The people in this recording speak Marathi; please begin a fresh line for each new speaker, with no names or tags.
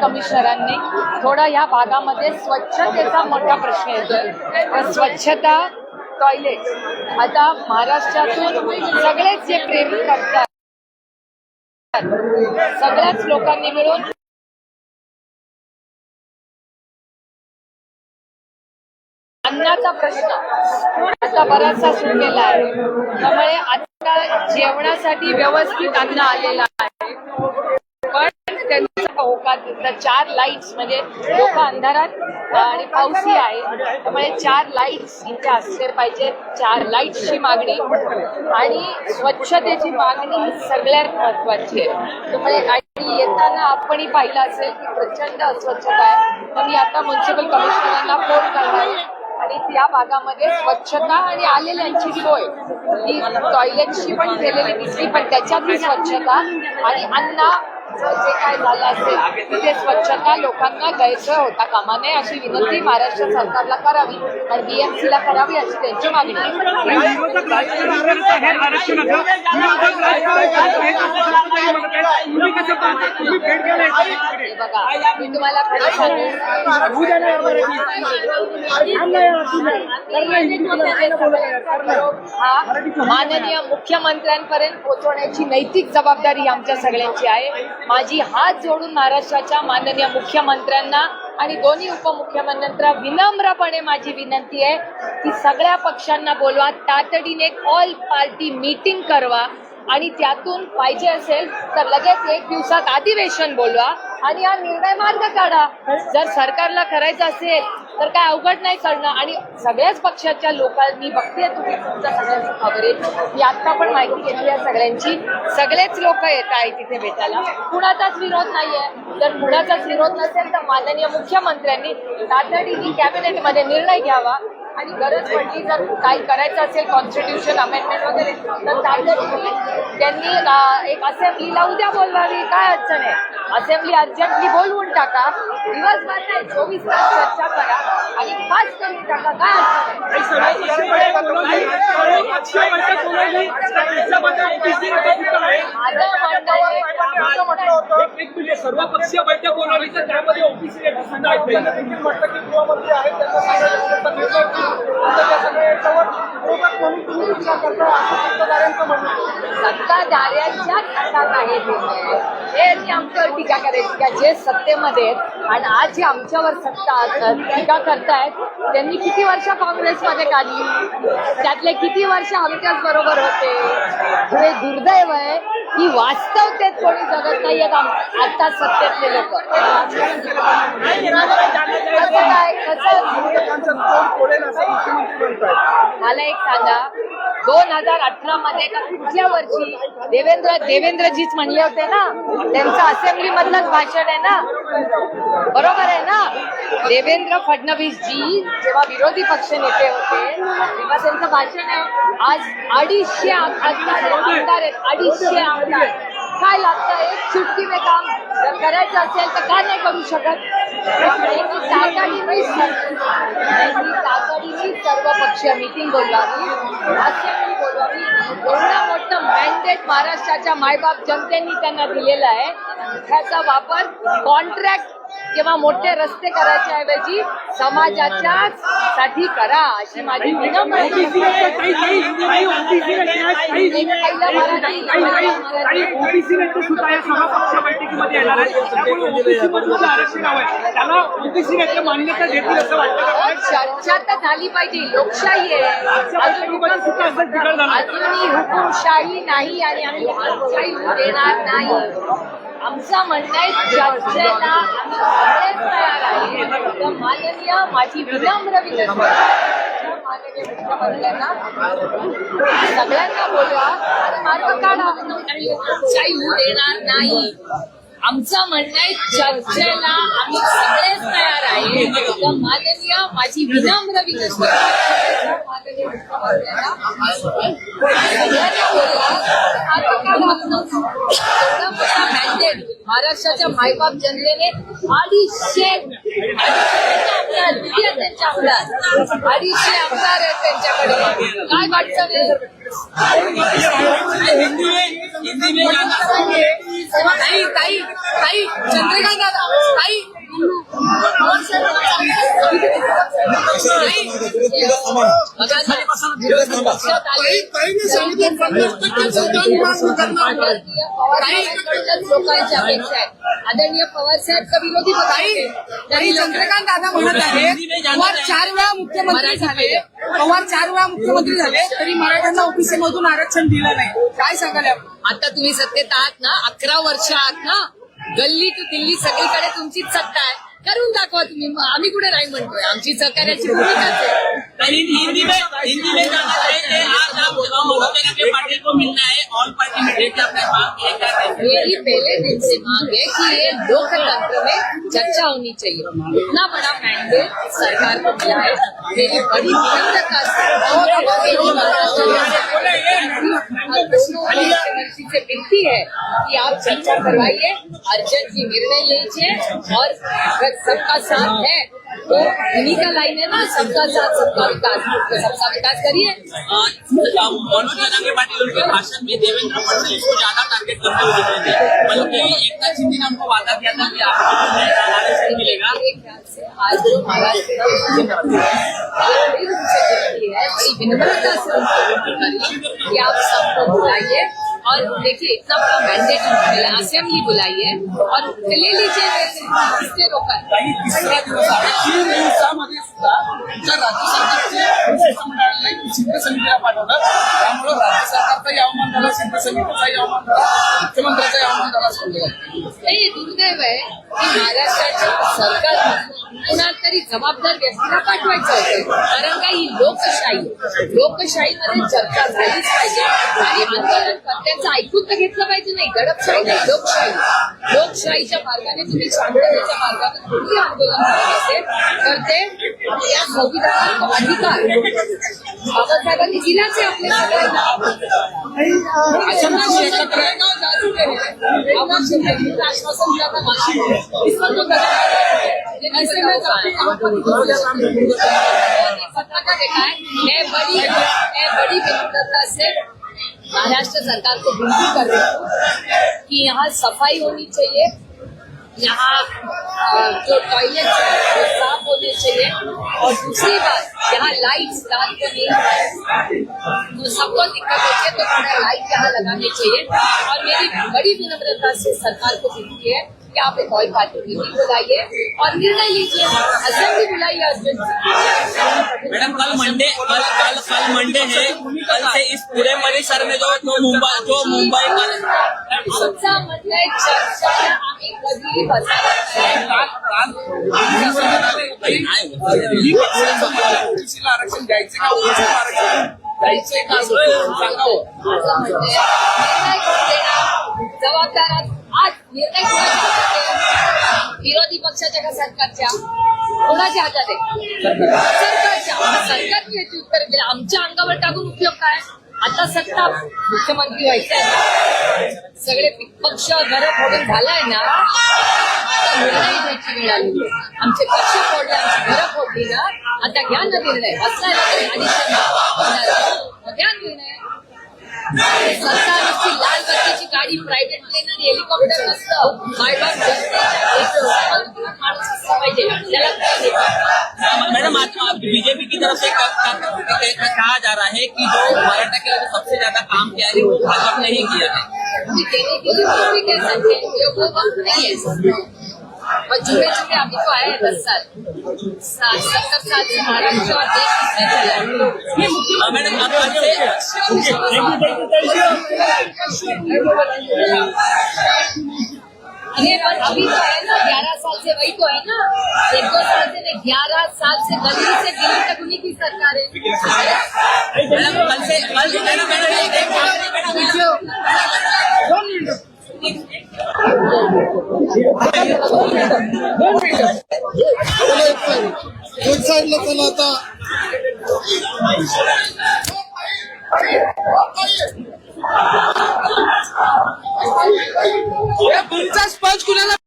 कमिशनरांनी थोडं या भागामध्ये स्वच्छतेचा मोठा प्रश्न येतोय. तर स्वच्छता टॉयलेट आता महाराष्ट्रातून सगळेच जे प्रेम करतात सगळ्याच लोकांनी मिळून अन्नाचा प्रश्न आता बराचसा सुटलेला आहे. त्यामुळे आता जेवणासाठी व्यवस्थित अन्न आलेलं आहे. त्यांचा होकार तिथं चार लाईट्स म्हणजे लोक अंधारात आणि पावसी आहे. त्यामुळे चार लाईट्स इथे असले पाहिजे. चार लाईट्सची मागणी. आणि स्वच्छतेची मागणी ही सगळ्यात महत्वाची आहे. त्यामुळे आणि येताना आपणही पाहिलं असेल की प्रचंड अस्वच्छता आहे. तर मी आता म्युन्सिपल कमिशनरांना फोन करणार आणि त्या भागामध्ये स्वच्छता आणि आलेल्यांची सोय. ही टॉयलेटची पण केलेली दिसली पण त्याच्यातली स्वच्छता आणि अन्न जे काय झालं असेल तिथे स्वच्छता लोकांना गैरसोय होता कामा नये अशी विनंती महाराष्ट्र सरकारला करावी आणि बीएमसी ला करावी अशी त्यांची मागणी बघा मी तुम्हाला खरं सांगेन. माननीय मुख्यमंत्र्यांपर्यंत पोहोचवण्याची नैतिक जबाबदारी आमच्या सगळ्यांची आहे. माझी हात जोडून महाराष्ट्राच्या माननीय मुख्यमंत्र्यांना आणि दोन्ही उपमुख्यमंत्र्यांना विनम्रपणे माझी विनंती आहे की सगळ्या पक्षांना बोलवा तातडीने ऑल पार्टी मीटिंग करवा. आणि त्यातून पाहिजे असेल तर लगेच एक दिवसात अधिवेशन बोलवा आणि हा निर्णय मार्ग काढा. जर सरकारला करायचं असेल तर काय अवघड नाही करणं आणि सगळ्याच पक्षाच्या लोकांनी बघते तुम्ही तुमच्या सगळ्यांची खबर आहे मी आत्ता पण माहिती घेतली आहे सगळ्यांची. सगळेच लोक येत आहे तिथे भेटायला. कुणाचाच विरोध नाहीये. जर कुणाचाच विरोध नसेल तर माननीय मुख्यमंत्र्यांनी तातडीने कॅबिनेटमध्ये निर्णय घ्यावा. आणि गरज पडली जर काही करायचं असेल कॉन्स्टिट्यूशन अमेंडमेंट वगैरे तर त्यासाठी त्यांनी एक एक असेंब्लीला उद्या बोलवावी काय अडचण आहे? असेंब्ली अर्जंटली बोलवून टाका. दिवसभर नाही चोवीस तास चर्चा करा आणि पास करून टाका. काय अडचण आहे
सर्वपक्षीय बैठक बोलावली. सर्वपक्षीय बैठक बोलावली. त्याच्यामध्ये OBC गट सुद्धा आहे.
माझं म्हणणं आहे
एक- एक मिनिट सर्व पक्षीय बैठक बोलावली तर त्यामध्ये ओबीसी
म्हटलं की गृहमंत्री त्यांना
हातात आहे. हे आमच्यावर टीका करायची का? जे सत्तेमध्ये आणि आज जे आमच्यावर सत्ता टीका करतायत त्यांनी किती वर्ष काँग्रेसमध्ये काढली? त्यातले किती वर्ष आमच्याच बरोबर होते? हे दुर्दैव आहे की वास्तवतेत कोणी जगत नाहीयेत आम- आता सत्तेतले लोक. काय कसं? मला एक सांगा दोन हजार अठरा मध्ये का कुठल्या वर्षी देवेंद्र देवेंद्रजीच म्हणले होते ना? त्यांचं असेंब्ली मधलंच भाषण आहे ना? बरोबर आहे ना? देवेंद्र फडणवीस जी जेव्हा विरोधी पक्ष नेते होते तेव्हा त्यांचं भाषण आहे. आज अडीचशे आमदार आमदार आहेत अडीचशे आमदार. काय लागतं? एक चुटकी वे काम जर करायचं असेल तर का नाही करू शकत? तातडीने सर्व- तातडीने सर्व पक्ष मीटिंग बोलवावी. एवढं मोठं मॅन्डेट महाराष्ट्राच्या मायबाप जनतेने त्यांना दिलेलं आहे. त्याचा वापर कॉन्ट्रॅक्ट किंवा मोठे रस्ते करायच्या ऐवजी समाजाच्या साठी करा अशी माझी विनम्र? चर्चा तर झाली पाहिजे. लोकशाही आहे. अजूनही हुकुमशाही नाही आणि आम्ही हुकुमशाही देणार नाही. आमचं म्हणणं आहे चर्चेला आम्ही सगळेच तयार आहे तर माननीय माझी विनम्र विनंती माननीय मुख्यमंत्र्यांना सगळ्यांना बोलवा. आणि मार्ग काढा काही येणार नाही. आमचं म्हणणं आहे चर्चेला आम्ही सगळेच तयार आहे तर माननीय माझी विनम्र विनंती आहे. महाराष्ट्राच्या मायबाप जनतेने अडीचशे अडीचशे आमदार किती आमदार अडीचशे आमदार आहेत त्यांच्याकडे. काय वाटतं?
हिंदी हिंदी
ताई ताई ताई चंद्रिका दादा ताई. आदरणीय पवार साहेब का विरोधी
तरी चंद्रकांत दादा म्हणत आहे पवार चार वेळा मुख्यमंत्री झाले पवार चार वेळा मुख्यमंत्री झाले तरी मराठ्यांना ओबीसी मधून आरक्षण दिलं नाही काय सांगाल
आता तुम्ही सत्तेत आहात ना अकरा वर्ष आहात ना गल्ली टू दिल्ली सगळीकडे तुमचीच सत्ता आहे. करून दाखवा तुम्ही. मग आम्ही कुठे नाही म्हणतोय. आमची सहकार्याची भूमिकाच आहे.
हिंदी में हिंदी में जाना चाहिए आज आप ममता के पार्टी को मिलना है ऑल पार्टी मीटिंग अपने मांग ये कर रहे
मेरी पहले दिन से मांग है कि ये लोकतंत्र में चर्चा होनी चाहिए. इतना बड़ा मैंडेट सरकार को मिला है मेरी बड़ी दोनों मुख्यमंत्री से विनती है कि आप चर्चा करवाइए. अर्जेंट की निर्णय लीजिए और सबका साथ है। तो इन्हीं का लाइन है ना सबका साथ सबका विकास। सबका विकास करिए।
मनोज जनागे पाटिल उनके भाषण में देवेंद्र फडणवीस को ज़्यादा टारगेट करते हुए दिख रहे थे बल्कि एकनाथ शिंदे ने हमको वादा किया था कि आपको मिलेगा।
आज जो महाराष्ट्र हैं, बड़ी विनम्रता से उनको कि आप सबको बुलाइए। और देखिए, इतना बड़ा मैंडेट मिला असेंबली है। और ले लीजिए, इससे रोका।
तुमच्या राज्य सरकार त्यामुळे राज्य सरकारचाही अवमान
नाही दुर्दैव आहे. की महाराष्ट्राच्या सरकार कुणाला तरी जबाबदार व्यक्तीला पाठवायचं होतं. कारण का ही लोकशाही लोकशाहीमध्ये चर्चा झालीच पाहिजे. आणि आंदोलनकर्त्यांचं ऐकून तर घेतलं पाहिजे नाही. दडपशाही नाही लोकशाही. लोकशाहीच्या मार्गाने तुम्ही शांततेच्या मार्गाने कुठली आंदोलन करत असेल तर ते या संविधानाचा अधिकार. बाबासाहेबांनी दिलाच आहे आपल्या सगळ्यांना. ऐसे में का देखा है मैं बड़ी मैं बड़ी विनम्रता से महाराष्ट्र सरकार को विनती कर रही हूँ कि यहाँ सफाई होनी चाहिए यहाँ जो टॉयलेट है, वो साफ़ होने चाहिए। और दूसरी बात, यहाँ लाइट रात को नहीं तो सबको दिक्कत होती है तो थोड़ा लाइट यहाँ लगानी चाहिए। और मेरी बड़ी विनम्रता से सरकार को विनती है आप एक ऑल पार्टी मीटिंग बुलाइए और निर्णय लीजिए। असेंबली अर्जेंट
मैडम कल मंडे कल कल कल मंडे है। कल से इस पूरे परिसर में जो जो मुंबई जो मुंबई का
आमचा म्हणणं चर्चा आम्ही कधी बसायला
ओबीसीला आरक्षण द्यायचं का ओबीसीला आरक्षण द्यायचंय का सांगावं
जबाबदार आज निर्णय? विरोधी पक्षाच्या का सरकारच्या कोणाच्या हातात आहे? सरकारच्या. आता याची उत्तर दिली आमच्या अंगावर टाकून उपयोग काय? आता सत्ता मुख्यमंत्री व्हायचं आहे. सगळे पक्ष घर फोडून झालाय ना आता निर्णय घ्यायची वेळ आली. आमचे पक्ष फोडले आमची घरं फोडली ना आता घ्या ना निर्णय. असला ना तुम्ही घ्या निर्णय सरकार लाल गाडी प्रायव्हेट प्लेन आणि हेलिकॉप्टर नसतं मायबाप जनतेच्या एक माणूस असला पाहिजे त्याला काय
मैडम आज बीजेपी की तरफ़ से कहा जा रहा है कि जो मराठा के लिए सबसे ज़्यादा काम किया है वो भाजपा ने ही किया है।
अभी देने के लिए कुछ भी कह सकते हैं ये वो वक्त नहीं है। और जुड़े जुड़े अभी तो आए दस साल। सात सत्तर साल से महाराष्ट्र और देश चला
मैडम से
ये अभी तो है ना, ग्यारह साल से वही तो है ना। एक दो साल से नहीं, ग्यारह साल से गली से दिल्ली तक उन्हीं की सरकार है।
मैडम कल से कल मैडम मैडम एक- एक- मैडम
चला आता।